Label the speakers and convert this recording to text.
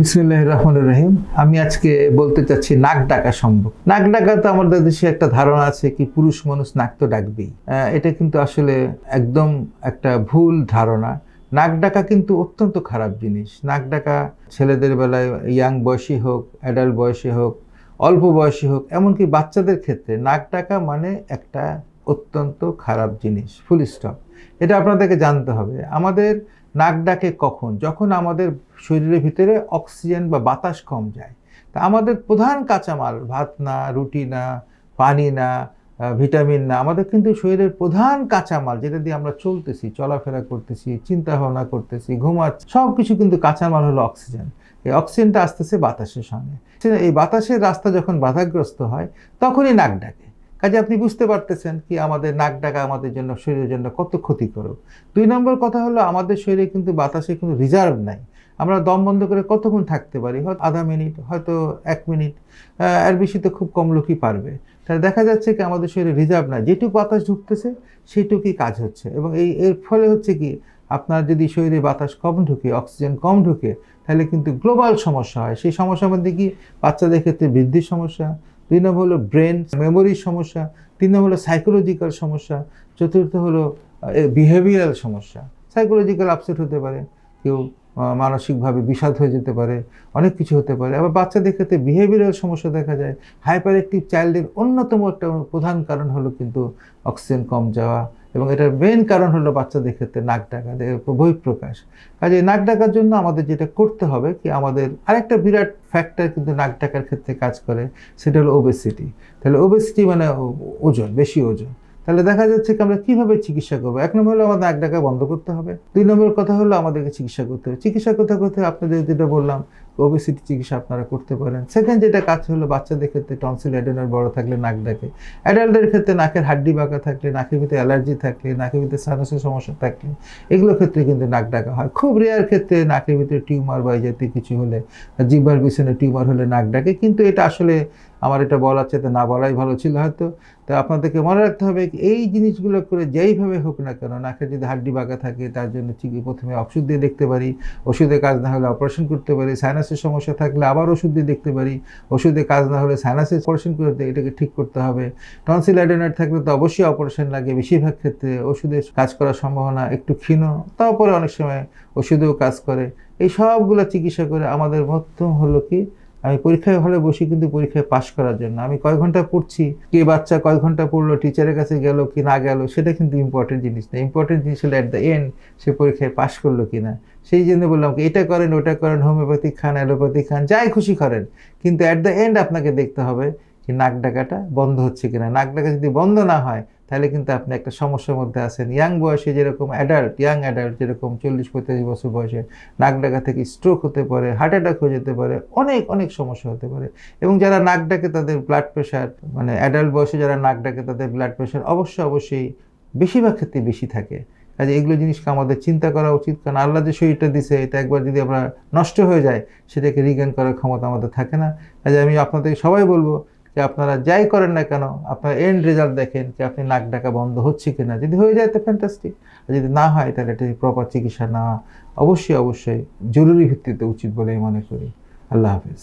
Speaker 1: বিসমুল্লাহ রহমান রহিম। আমি আজকে বলতে চাচ্ছি নাক ডাকা সম্ভব। নাক ডাকা তো আমাদের দেশে একটা ধারণা আছে কি, পুরুষ মানুষ নাক তো ডাকবেই। এটা কিন্তু আসলে একদম একটা ভুল ধারণা। নাক ডাকা কিন্তু অত্যন্ত খারাপ জিনিস। নাক ডাকা ছেলেদের বেলায় ইয়াং বয়সী হোক, অ্যাডাল্ট বয়সী হোক, অল্প বয়সী হোক, এমনকি বাচ্চাদের ক্ষেত্রে নাক ডাকা মানে একটা অত্যন্ত খারাপ জিনিস। Full stop. এটা আপনাদেরকে জানতে হবে। আমাদের নাক ডাকে কখন? যখন আমাদের শরীরের ভিতরে অক্সিজেন বা বাতাস কম যায়। তা আমাদের প্রধান কাঁচামাল, ভাত না, রুটি না, পানি না ভিটামিন না, আমাদের কিন্তু শরীরের প্রধান কাঁচামাল যেটা দিয়ে আমরা চলতেছি, চলাফেরা করতেছি চিন্তা ভাবনা করতেছি, ঘুমাচ্ছি সব কিছু কিন্তু কাঁচামাল হলো অক্সিজেন। এই অক্সিজেনটা আসতেছে বাতাসের সঙ্গে। এই বাতাসের রাস্তা যখন বাধাগ্রস্ত হয়, তখনই নাক ডাকে। কাজে আপনি বুঝতে পারতেছেন কি আমাদের নাক ডাকা আমাদের জন্য শরীরের জন্য কত ক্ষতিকারক। দুই নম্বর কথা হলো আমাদের শরীরে কিন্তু বাতাসে কোনো রিজার্ভ নাই। আমরা দম বন্ধ করে কতক্ষণ থাকতে পারি? হয়তো আধা মিনিট হয়তো এক মিনিট আহ, এর বেশি তো খুব কম লোকই পারবে। তাহলে দেখা যাচ্ছে কি আমাদের শরীরে রিজার্ভ নাই। যেটুকু বাতাস ঢুকতেছে সেটুকুই কাজ হচ্ছে। এবং এই এর ফলে হচ্ছে কি আপনার যদি শরীরে বাতাস কম ঢুকে অক্সিজেন কম ঢুকে তাহলে কিন্তু গ্লোবাল সমস্যা হয়। সেই সমস্যার মধ্যে কি বাচ্চাদের ক্ষেত্রে বৃদ্ধির সমস্যা দুই নম্বর হলো ব্রেন মেমোরির সমস্যা, তিন নম্বর হলো সাইকোলজিক্যাল সমস্যা, চতুর্থ হলো বিহেভিয়ারাল সমস্যা। সাইকোলজিক্যাল আপসেট হতে পারে, কেউ মানসিকভাবে বিষাদ হয়ে যেতে পারে, অনেক কিছু হতে পারে। আবার বাচ্চাদের ক্ষেত্রে বিহেভিয়ারাল সমস্যা দেখা যায় হাইপার অ্যাক্টিভ চাইল্ডের অন্যতম একটা প্রধান কারণ হলো কিন্তু অক্সিজেন কম যাওয়া এবং এটার মেন কারণ হলো বাচ্চাদের ক্ষেত্রে নাক ডাকা বহিঃপ্রকাশ কাজে নাক ডাকার জন্য আমাদের যেটা করতে হবে কি, আমাদের আরেকটা বিরাট ফ্যাক্টর কিন্তু নাক ডাকার ক্ষেত্রে কাজ করে, সেটা হলো ওবেসিটি তাহলে ওবেসিটি মানে ওজন, বেশি ওজন। তাহলে দেখা যাচ্ছে কি, আমরা কীভাবে চিকিৎসা করব? এক নম্বর হলো আমাদের নাক ডাকা বন্ধ করতে হবে। দুই নম্বর কথা হলো আমাদেরকে চিকিৎসা করতে হবে। চিকিৎসা করতে করতে আপনাদের যেটা বললাম ওবেসিটি চিকিৎসা আপনারা করতে পারেন। সেকেন্ড যেটা কাজ হলো, বাচ্চাদের ক্ষেত্রে টনসিল অ্যাডেনার বড় থাকলে নাক ডাকে। অ্যাডাল্টের ক্ষেত্রে নাকের হাড্ডি বাঁকা থাকলে নাকের ভিতরে অ্যালার্জি থাকলে নাকের ভিতরে সাইনাসের সমস্যা থাকলে এগুলোর ক্ষেত্রে কিন্তু নাক ডাকা হয়। খুব রেয়ার ক্ষেত্রে নাকের ভিতরে টিউমার বা এই কিছু হলে জিব্বার পিছনে টিউমার হলে নাক ডাকে। কিন্তু এটা আসলে আমার এটা বলার চাইতে না বলাই ভালো ছিল হয়তো। তো আপনাদেরকে মনে রাখতে হবে এই জিনিসগুলো করে যেইভাবে হোক না কেন, নাকের যদি হাড্ডি বাঁকা থাকে, তার জন্য প্রথমে ওষুধ দিয়ে দেখতে পারি। ওষুধের কাজ না হলে অপারেশন করতে পারি সাইনাসের সমস্যা থাকলে আবার ওষুধ দিয়ে দেখতে পারি। ওষুধে কাজ না হলে সাইনাসে অপারেশন করতে এটাকে ঠিক করতে হবে। টনসিল অ্যাডেনার থাকলে তো অবশ্যই অপারেশন লাগে। বেশিরভাগ ক্ষেত্রে ওষুধে কাজ করার সম্ভাবনা একটু ক্ষীণ, তারপরে অনেক সময় ওষুধেও কাজ করে। এই সবগুলো চিকিৎসা করে আমাদের মধ্যম হলো কি আমি পরীক্ষায় হলে বসি, কিন্তু পরীক্ষায় পাশ করার জন্য। আমি কয় ঘণ্টা পড়ছি, কে বাচ্চা কয় ঘণ্টা পড়ল টিচারের কাছে গেল কি না গেল, সেটা কিন্তু ইম্পর্টেন্ট জিনিস না। ইম্পর্টেন্ট জিনিস হলো অ্যাট দ্য এন্ড সে পরীক্ষায় পাশ করল কি না। সেই জন্য বললাম, এটা করেন, ওটা করেন হোমিওপ্যাথি খান অ্যালোপ্যাথি খান, যাই খুশি করেন। কিন্তু অ্যাট দ্য এন্ড আপনাকে দেখতে হবে কি নাক ডাকাটা বন্ধ হচ্ছে কিনা? নাক ডাকা যদি বন্ধ না হয়, তাহলে কিন্তু আপনি একটা সমস্যার মধ্যে আছেন। ইয়াং বয়সে যেরকম অ্যাডাল্ট ইয়াং অ্যাডাল্ট যেরকম চল্লিশ, পঁয়তাল্লিশ বছর বয়সে নাক ডাকা থেকে স্ট্রোক হতে পারে হার্ট অ্যাটাক হয়ে যেতে পারে, অনেক অনেক সমস্যা হতে পারে। এবং যারা নাক ডাকে তাদের ব্লাড প্রেশার মানে অ্যাডাল্ট বয়সে যারা নাক ডাকে তাদের ব্লাড প্রেশার অবশ্যই অবশ্যই বেশিরভাগ ক্ষেত্রে বেশি থাকে। কাজে এগুলো জিনিসকে আমাদের চিন্তা করা উচিত, কারণ আল্লাহ যে শরীরটা দিছে, এটা একবার যদি আমরা নষ্ট হয়ে যায়, সেটাকে রিগেন করার ক্ষমতা আমাদের থাকে না। কাজে আমি আপনাদের সবাই বলব আপনারা যাই করেন না কেন, আপনার এন্ড রেজাল্ট দেখেন যে আপনি নাক ডাকা বন্ধ হচ্ছে কিনা। যদি হয়ে যায় তো ফ্যান্টাস্টিক আর যদি না হয় তাহলে এটা প্রপার চিকিৎসা নেওয়া অবশ্যই অবশ্যই জরুরি ভিত্তিতে উচিত বলে আমি মনে করি। আল্লাহ হাফিজ।